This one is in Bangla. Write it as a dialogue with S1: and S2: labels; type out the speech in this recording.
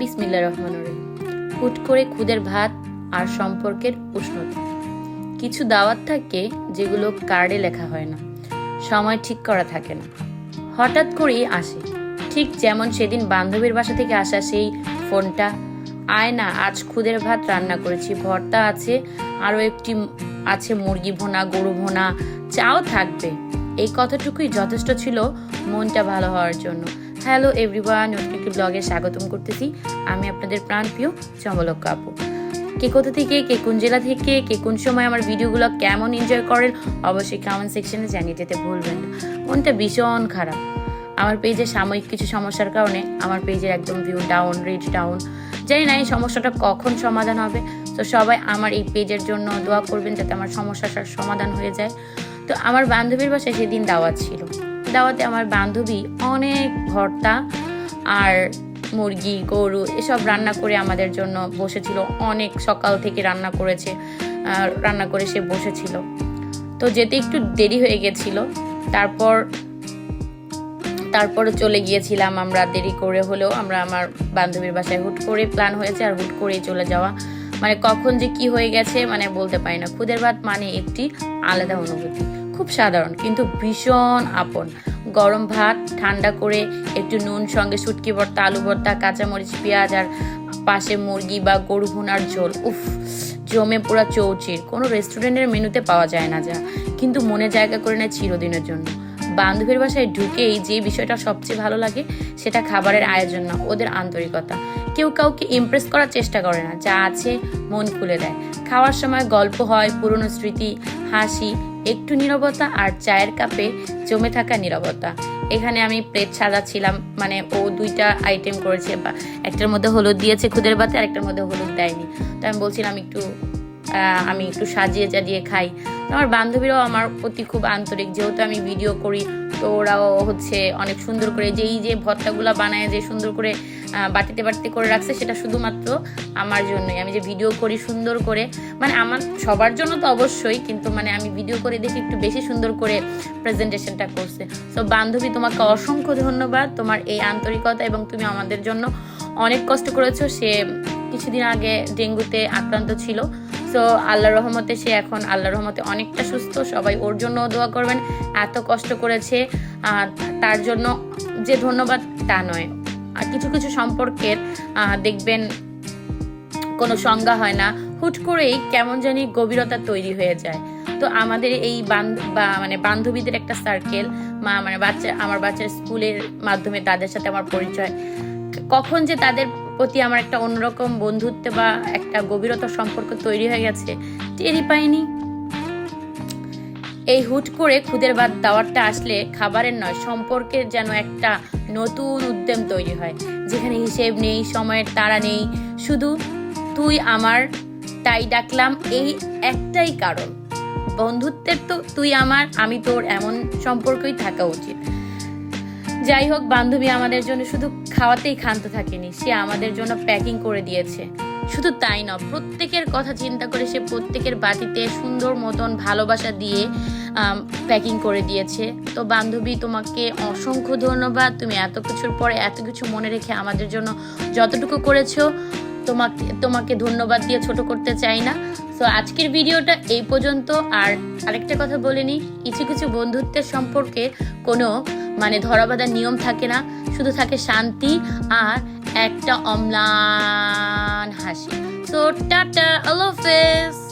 S1: বিসমিল্লা রহমান রহিম। হুট করে খুদের ভাত আর সম্পর্কের উষ্ণতা। কিছু দাওয়াত থাকে যেগুলো কার্ডে লেখা হয় না। সময় ঠিক করা থাকে না। হঠাৎ করেই আসে। ঠিক যেমন সেদিন বান্ধবীর বাসা থেকে আসা সেই ফোনটা। আয় না, আজ খুদের ভাত রান্না করেছি। ভর্তা আছে, আরও একটি আছে মুরগি ভোনা, গরু ভোনা। চাও থাকবে। এই কথাটুকুই যথেষ্ট ছিল মনটা ভালো হওয়ার জন্য। হ্যালো এভরিওয়ান নতুন একটি ব্লগে স্বাগতম করতেছি। আমি আপনাদের প্রাণপ্রিয় চমলক কাপু কে কোথা থেকে, কে কোন জেলা থেকে, কে কোন সময় আমার ভিডিওগুলো কেমন এনজয় করেন, অবশ্যই কমেন্ট সেকশনে জানিয়ে যেতে ভুলবেন না। মনটা ভীষণ খারাপ। আমার পেজে সাময়িক কিছু সমস্যার কারণে আমার পেজের একদম ভিউ ডাউন রিচ ডাউন জানি না এই সমস্যাটা কখন সমাধান হবে। তো সবাই আমার এই পেজের জন্য দোয়া করবেন যাতে আমার সমস্যাটার সমাধান হয়ে যায়। তো আমার বান্ধবীর বাসায় সেদিন দাওয়াত ছিল। দাওয়াতে আমার বান্ধবী অনেক ভর্তা আর মুরগি, গরু এসব রান্না করে আমাদের জন্য বসেছিল। অনেক সকাল থেকে রান্না করেছে রান্না করে সে বসেছিল। তো যেতে একটু দেরি হয়ে গেছিল। তারপর, তারপরে চলে গিয়েছিলাম আমরা দেরি করে হলেও আমরা আমার বান্ধবীর বাসায় হুট করে প্ল্যান হয়েছে আর হুট করেই চলে যাওয়া। মানে কখন যে কি হয়ে গেছে মানে বলতে পারি না। খুদের ভাত মানে একটি আলাদা অনুভূতি। খুব সাধারণ, কিন্তু ভীষণ আপন। গরম ভাত, ঠান্ডা করে একটু নুন, সঙ্গে শুটকি ভর্তা, আলু ভর্তা, কাঁচামরিচ, পেঁয়াজ আর পাশে মুরগি বা গরু ভুনার ঝোল। উফ, জমে পুরা চৌচির। কোনো রেস্টুরেন্টের মেনুতে পাওয়া যায় না যা, কিন্তু মনে জায়গা করে নেয় চিরদিনের জন্য। বান্ধবীর বাসায় ঢুকেই যে বিষয়টা সবচেয়ে ভালো লাগে, সেটা খাবারের আয়োজন না, ওদের আন্তরিকতা। কেউ কাউকে ইমপ্রেস করার চেষ্টা করে না, যা আছে মন খুলে দেয়। খাওয়ার সময় গল্প হয়, পুরনো স্মৃতি, হাসি একটু নিরবতা আর চায়ের কাপে জমে থাকা নিরবতা। এখানে আমি প্লেট সাজাচ্ছিলাম মানে ও দুইটা আইটেম করেছে, বা একটার মধ্যে হলুদ দিয়েছে খুদের বাতে, আর একটার মধ্যে হলুদ দেয়নি। তো আমি বলছিলাম একটু আমি একটু সাজিয়ে চাজিয়ে খাই আমার বান্ধবীরাও আমার প্রতি খুব আন্তরিক, যেহেতু আমি ভিডিও করি তো ওরাও হচ্ছে অনেক সুন্দর করে যেই যে ভর্তাগুলো বানায়, যে সুন্দর করে বাটিতে বাটিতে করে রাখছে সেটা শুধুমাত্র আমার জন্যই। আমি যে ভিডিও করি সুন্দর করে মানে আমার, সবার জন্য তো অবশ্যই, কিন্তু মানে আমি ভিডিও করে দেখি একটু বেশি সুন্দর করে প্রেজেন্টেশনটা করছে। তো বান্ধবী, তোমাকে অসংখ্য ধন্যবাদ। তোমার এই আন্তরিকতা এবং তুমি আমাদের জন্য অনেক কষ্ট করেছ। সে কিছুদিন আগে ডেঙ্গুতে আক্রান্ত ছিল। সো আল্লাহ রহমতে সে এখন আল্লাহ রহমতে অনেকটা সুস্থ। সবাই ওর জন্য দোয়া করবেন। এত কষ্ট করেছে তার জন্য যে ধন্যবাদ তা নয়। আর কিছু কিছু সম্পর্কের দেখবেন কোনো সংজ্ঞা হয় না। হুট করেই কেমন জানি গভীরতা তৈরি হয়ে যায়। তো আমাদের এই বা মানে বান্ধবীদের একটা সার্কেল মা মানে বাচ্চা, আমার বাচ্চার স্কুলের মাধ্যমে তাদের সাথে আমার পরিচয়। কখন যে তাদের প্রতি আমার একটা অন্যরকম বন্ধুত্ব বা একটা গভীরতা সম্পর্ক তৈরি হয়ে গেছে, টেরই পাইনি। এই হুট করে খুদের বাদ দাওয়ারটা আসলে খাবারের নয়, সম্পর্কের যেন একটা নতুন উদ্যম তৈরি হয়। যেখানে হিসেব নেই, সময়ের তাড়া নেই, শুধু তুই আমার, তাই ডাকলাম এই একটাই কারণ। বন্ধুত্বের তো তুই আমার, আমি তোর এমন সম্পর্কই থাকা উচিত। যাই হোক, বান্ধবী আমাদের জন্য শুধু খাওয়াতেই ক্ষান্ত থাকেনি। সে আমাদের জন্য প্যাকিং করে দিয়েছে। শুধু তাই না প্রত্যেকের কথা চিন্তা করে সে প্রত্যেকের বাটিতে সুন্দর মতন ভালোবাসা দিয়ে প্যাকিং করে দিয়েছে। তো বান্ধবী, তোমাকে অসংখ্য ধন্যবাদ। তুমি এত কিছুর পরে এত কিছু মনে রেখে আমাদের জন্য যতটুকু করেছ তোমাকে তোমাকে ধন্যবাদ দিয়ে ছোট করতে চাই না। তো আজকের ভিডিওটা এই পর্যন্ত। আর আরেকটা কথা বলে নিই, কিছু কিছু বন্ধুত্বের সম্পর্কে কোনো মানে ধরাবাধার নিয়ম থাকে না। শুধু থাকে শান্তি আর একটা অম্লান হাসি। তো টাটা আল্লাহ হাফেজ